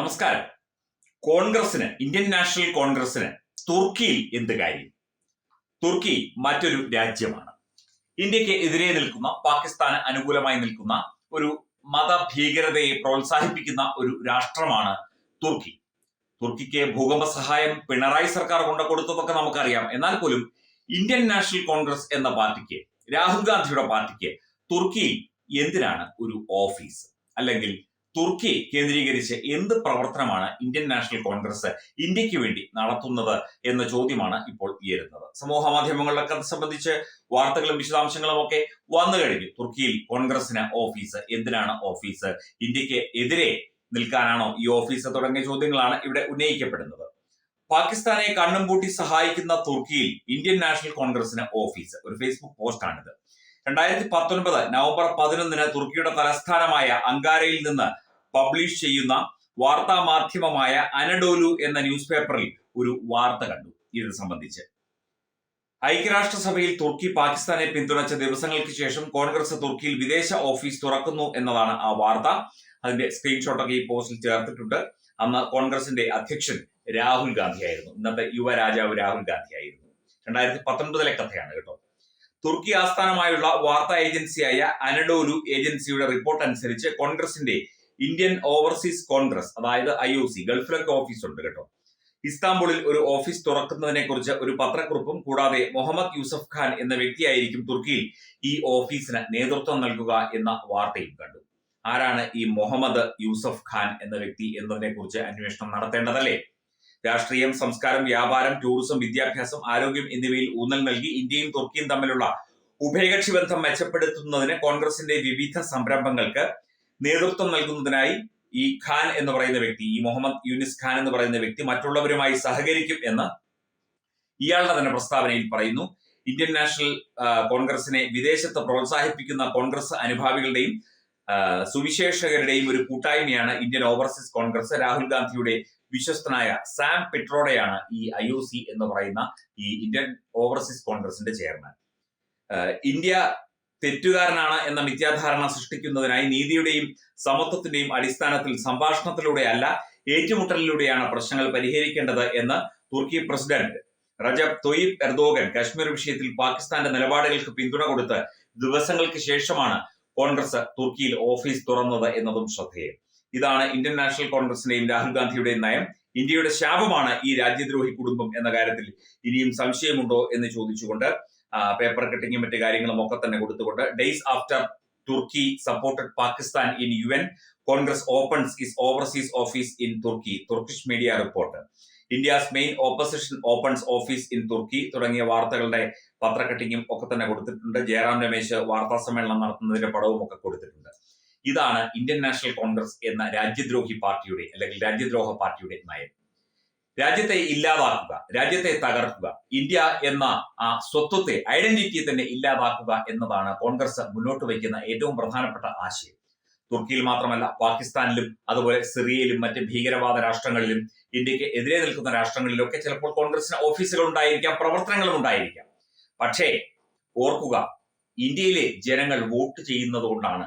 നമസ്കാരം. കോൺഗ്രസിന് Indian national കോൺഗ്രസിന് തുർക്കിയിൽ എന്ത് കാര്യം? തുർക്കി മറ്റൊരു രാജ്യമാണ്. ഇന്ത്യയ്ക്ക് എതിരെ നിൽക്കുന്ന പാകിസ്ഥാന് അനുകൂലമായി നിൽക്കുന്ന ഒരു മതഭീകരതയെ പ്രോത്സാഹിപ്പിക്കുന്ന ഒരു രാഷ്ട്രമാണ് തുർക്കി. തുർക്കിക്ക് ഭൂകമ്പ സഹായം പിണറായി സർക്കാർ കൊണ്ട് കൊടുത്തതൊക്കെ നമുക്കറിയാം. എന്നാൽ പോലും ഇന്ത്യൻ നാഷണൽ കോൺഗ്രസ് എന്ന പാർട്ടിക്ക് രാഹുൽ ഗാന്ധിയുടെ പാർട്ടിക്ക് തുർക്കിയിൽ എന്തിനാണ് ഒരു ഓഫീസ്? അല്ലെങ്കിൽ തുർക്കി കേന്ദ്രീകരിച്ച് എന്ത് പ്രവർത്തനമാണ് ഇന്ത്യൻ നാഷണൽ കോൺഗ്രസ് ഇന്ത്യയ്ക്ക് വേണ്ടി നടത്തുന്നത് എന്ന ചോദ്യമാണ് ഇപ്പോൾ ഉയരുന്നത്. സമൂഹ മാധ്യമങ്ങളിലൊക്കെ സംബന്ധിച്ച് വാർത്തകളും വിശദാംശങ്ങളും ഒക്കെ വന്നു കഴിഞ്ഞു. തുർക്കിയിൽ കോൺഗ്രസിന് ഓഫീസ് എന്തിനാണ് ഓഫീസ്? ഇന്ത്യയ്ക്ക് എതിരെ നിൽക്കാനാണോ ഈ ഓഫീസ് തുടങ്ങിയ ചോദ്യങ്ങളാണ് ഇവിടെ ഉന്നയിക്കപ്പെടുന്നത്. പാകിസ്ഥാനെ കണ്ണും പൂട്ടി സഹായിക്കുന്ന തുർക്കിയിൽ ഇന്ത്യൻ നാഷണൽ കോൺഗ്രസിന് ഓഫീസ്. ഒരു ഫേസ്ബുക്ക് പോസ്റ്റാണിത്. രണ്ടായിരത്തി പത്തൊൻപത് നവംബർ പതിനൊന്നിന് തുർക്കിയുടെ തലസ്ഥാനമായ അങ്കാരയിൽ നിന്ന് പബ്ലിഷ് ചെയ്യുന്ന വാർത്താ മാധ്യമമായ അനഡോലു എന്ന ന്യൂസ് പേപ്പറിൽ ഒരു വാർത്ത കണ്ടു. ഇത് സംബന്ധിച്ച് ഐക്യരാഷ്ട്രസഭയിൽ തുർക്കി പാകിസ്ഥാനെ പിന്തുണച്ച ദിവസങ്ങൾക്ക് ശേഷം കോൺഗ്രസ് തുർക്കിയിൽ വിദേശ ഓഫീസ് തുറക്കുന്നു എന്നതാണ് ആ വാർത്ത. അതിന്റെ സ്ക്രീൻഷോട്ടൊക്കെ ഈ പോസ്റ്റിൽ ചേർത്തിട്ടുണ്ട്. അന്ന് കോൺഗ്രസിന്റെ അധ്യക്ഷൻ രാഹുൽ ഗാന്ധി ആയിരുന്നു ഇന്നത്തെ യുവരാജാവ് രാഹുൽ ഗാന്ധി ആയിരുന്നു രണ്ടായിരത്തി പത്തൊൻപതിലെ കഥയാണ് കേട്ടോ. തുർക്കി ആസ്ഥാനമായുള്ള വാർത്താ ഏജൻസിയായ അനഡോലു ഏജൻസിയുടെ റിപ്പോർട്ട് അനുസരിച്ച് കോൺഗ്രസിന്റെ ഇന്ത്യൻ ഓവർസീസ് കോൺഗ്രസ് അതായത് ഐ ഒ സി ഗൾഫിലൊക്കെ ഓഫീസ് ഉണ്ട് കേട്ടോ. ഇസ്താംബുളിൽ ഒരു ഓഫീസ് തുറക്കുന്നതിനെ കുറിച്ച് ഒരു പത്രക്കുറിപ്പും കൂടാതെ മുഹമ്മദ് യൂസഫ് ഖാൻ എന്ന വ്യക്തിയായിരിക്കും തുർക്കിയിൽ ഈ ഓഫീസിന് നേതൃത്വം നൽകുക എന്ന വാർത്തയും കണ്ടു. ആരാണ് ഈ മുഹമ്മദ് യൂസഫ് ഖാൻ എന്ന വ്യക്തി എന്നതിനെ കുറിച്ച് അന്വേഷണം നടത്തേണ്ടതല്ലേ? രാഷ്ട്രീയം സംസ്കാരം വ്യാപാരം ടൂറിസം വിദ്യാഭ്യാസം ആരോഗ്യം എന്നിവയിൽ ഊന്നൽ നൽകി ഇന്ത്യയും തുർക്കിയും തമ്മിലുള്ള ഉഭയകക്ഷി ബന്ധം മെച്ചപ്പെടുത്തുന്നതിന് കോൺഗ്രസിന്റെ വിവിധ സംരംഭങ്ങൾക്ക് നേതൃത്വം നൽകുന്നതിനായി ഈ ഖാൻ എന്ന് പറയുന്ന വ്യക്തി ഈ മുഹമ്മദ് യൂനിസ് ഖാൻ എന്ന് പറയുന്ന വ്യക്തി മറ്റുള്ളവരുമായി സഹകരിക്കും എന്ന് ഇയാളുടെ തന്നെ പ്രസ്താവനയിൽ പറയുന്നു. ഇന്ത്യൻ നാഷണൽ കോൺഗ്രസിനെ വിദേശത്ത് പ്രോത്സാഹിപ്പിക്കുന്ന കോൺഗ്രസ് അനുഭാവികളുടെയും സുവിശേഷകരുടെയും ഒരു കൂട്ടായ്മയാണ് ഇന്ത്യൻ ഓവർസീസ് കോൺഗ്രസ്. രാഹുൽ ഗാന്ധിയുടെ വിശ്വസ്തനായ സാം പെട്രോഡയാണ് ഈ ഐ ഒ സി എന്ന് പറയുന്ന ഈ ഇന്ത്യൻ ഓവർസീസ് കോൺഗ്രസിന്റെ ചെയർമാൻ. ഇന്ത്യ തെറ്റുകാരനാണ് എന്ന മിഥ്യാധാരണ സൃഷ്ടിക്കുന്നതിനായി നീതിയുടെയും സമത്വത്തിന്റെയും അടിസ്ഥാനത്തിൽ സംഭാഷണത്തിലൂടെ അല്ല ഏറ്റുമുട്ടലിലൂടെയാണ് പ്രശ്നങ്ങൾ പരിഹരിക്കേണ്ടത് എന്ന് തുർക്കി president Recep Tayyip Erdogan Kashmir വിഷയത്തിൽ പാകിസ്ഥാന്റെ നിലപാടുകൾക്ക് പിന്തുണ കൊടുത്ത് ദിവസങ്ങൾക്ക് ശേഷമാണ് കോൺഗ്രസ് തുർക്കിയിൽ ഓഫീസ് തുറന്നത് എന്നതും ശ്രദ്ധേയം. ഇതാണ് ഇന്ത്യൻ നാഷണൽ കോൺഗ്രസിന്റെയും രാഹുൽ ഗാന്ധിയുടെയും നയം. ഇന്ത്യയുടെ ശാപമാണ് ഈ രാജ്യദ്രോഹി കുടുംബം എന്ന കാര്യത്തിൽ ഇനിയും സംശയമുണ്ടോ എന്ന് ചോദിച്ചുകൊണ്ട് പേപ്പർ കട്ടിങ്ങും മറ്റു കാര്യങ്ങളും ഒക്കെ തന്നെ കൊടുത്തുകൊണ്ട് days after Turkey supported Pakistan in U N Congress opens its overseas office in Turkey Turkish media report India's main opposition opens office in Turkey തുടങ്ങിയ വാർത്തകളുടെ പത്രക്കട്ടിങ്ങും ഒക്കെ തന്നെ കൊടുത്തിട്ടുണ്ട്. ജയറാം രമേശ് വാർത്താ സമ്മേളനം നടത്തുന്നതിന്റെ പടവും ഒക്കെ കൊടുത്തിട്ടുണ്ട്. ഇതാണ് ഇന്ത്യൻ നാഷണൽ കോൺഗ്രസ് എന്ന രാജ്യദ്രോഹി പാർട്ടിയുടെ അല്ലെങ്കിൽ രാജ്യദ്രോഹ പാർട്ടിയുടെ നയം. രാജ്യത്തെ ഇല്ലാതാക്കുക രാജ്യത്തെ തകർക്കുക ഇന്ത്യ എന്ന ആ സ്വത്വത്തെ ഐഡന്റിറ്റിയെ തന്നെ ഇല്ലാതാക്കുക എന്നതാണ് കോൺഗ്രസ് മുന്നോട്ട് വയ്ക്കുന്ന ഏറ്റവും പ്രധാനപ്പെട്ട ആശയം. തുർക്കിയിൽ മാത്രമല്ല പാകിസ്ഥാനിലും അതുപോലെ സിറിയയിലും മറ്റ് ഭീകരവാദ രാഷ്ട്രങ്ങളിലും ഇന്ത്യയ്ക്ക് എതിരെ നിൽക്കുന്ന രാഷ്ട്രങ്ങളിലൊക്കെ ചിലപ്പോൾ കോൺഗ്രസിന് ഓഫീസുകൾ ഉണ്ടായിരിക്കാം പ്രവർത്തനങ്ങളും ഉണ്ടായിരിക്കാം. പക്ഷേ ഓർക്കുക ഇന്ത്യയിലെ ജനങ്ങൾ വോട്ട് ചെയ്യുന്നത് കൊണ്ടാണ്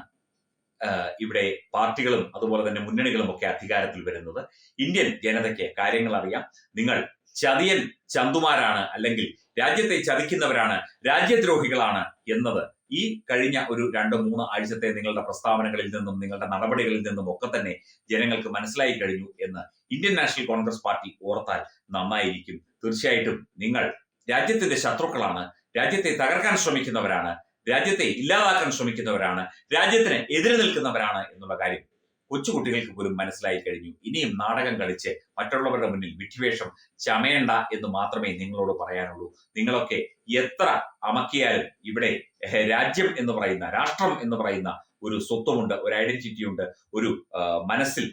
ഇവിടെ പാർട്ടികളും അതുപോലെ തന്നെ മുന്നണികളും ഒക്കെ അധികാരത്തിൽ വരുന്നത് ഇന്ത്യൻ ജനതയ്ക്ക് കാര്യങ്ങൾ അറിയാം. നിങ്ങൾ ചതിയൻ ചന്തുമാരാണ് അല്ലെങ്കിൽ രാജ്യത്തെ ചതിക്കുന്നവരാണ് രാജ്യദ്രോഹികളാണ് എന്നത് ഈ കഴിഞ്ഞ ഒരു രണ്ടോ മൂന്ന് ആഴ്ചത്തെ നിങ്ങളുടെ പ്രസ്താവനകളിൽ നിന്നും നിങ്ങളുടെ നടപടികളിൽ നിന്നും ഒക്കെ തന്നെ ജനങ്ങൾക്ക് മനസ്സിലായി കഴിഞ്ഞു എന്ന് ഇന്ത്യൻ നാഷണൽ കോൺഗ്രസ് പാർട്ടി ഓർത്താൽ നന്നായിരിക്കും. തീർച്ചയായിട്ടും നിങ്ങൾ രാജ്യത്തിന്റെ ശത്രുക്കളാണ് രാജ്യത്തെ തകർക്കാൻ ശ്രമിക്കുന്നവരാണ് രാജ്യത്തെ ഇല്ലാതാക്കാൻ ശ്രമിക്കുന്നവരാണ് രാജ്യത്തിന് എതിരെ നിൽക്കുന്നവരാണ് എന്നുള്ള കാര്യം കൊച്ചുകുട്ടികൾക്ക് പോലും മനസ്സിലായി കഴിഞ്ഞു. ഇനിയും നാടകം കളിച്ച് മറ്റുള്ളവരുടെ മുന്നിൽ വിഠിവേഷം ചമയണ്ട എന്ന് മാത്രമേ നിങ്ങളോട് പറയാനുള്ളൂ. നിങ്ങളൊക്കെ എത്ര അമക്കിയാലും ഇവിടെ രാജ്യം എന്ന് പറയുന്ന രാഷ്ട്രം എന്ന് പറയുന്ന ഒരു സ്വത്വമുണ്ട് ഒരു ഐഡന്റിറ്റി ഉണ്ട് ഒരു മനസ്സിൽ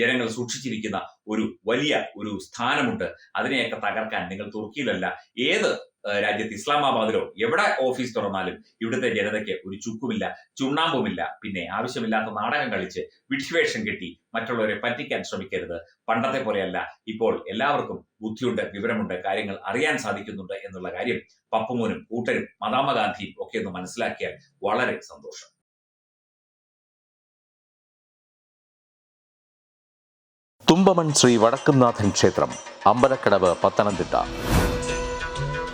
ജനങ്ങൾ സൂക്ഷിച്ചിരിക്കുന്ന ഒരു വലിയ ഒരു സ്ഥാനമുണ്ട്. അതിനെയൊക്കെ തകർക്കാൻ നിങ്ങൾ തുർക്കിയിലല്ല ഏത് രാജ്യത്ത് ഇസ്ലാമാബാദിലോ എവിടെ ഓഫീസ് തുറന്നാലും ഇവിടുത്തെ ജനതയ്ക്ക് ഒരു ചുക്കുമില്ല ചുണ്ണാമ്പുമില്ല പിന്നെ ആവശ്യമില്ലാത്ത നാടകം കളിച്ച് വിഡ്വേഷം കെട്ടി മറ്റുള്ളവരെ പറ്റിക്കാൻ ശ്രമിക്കരുത്. പണ്ടത്തെ പോലെയല്ല ഇപ്പോൾ എല്ലാവർക്കും ബുദ്ധിയുണ്ട് വിവരമുണ്ട് കാര്യങ്ങൾ അറിയാൻ സാധിക്കുന്നുണ്ട് എന്നുള്ള കാര്യം പപ്പുമോനും കൂട്ടരും മദാമ ഗാന്ധിയും ഒക്കെ ഒന്ന് മനസ്സിലാക്കിയാൽ വളരെ സന്തോഷം. തുമ്പമൺ ശ്രീ വടക്കുംനാഥൻ ക്ഷേത്രം അമ്പലക്കടവ് പത്തനംതിട്ട.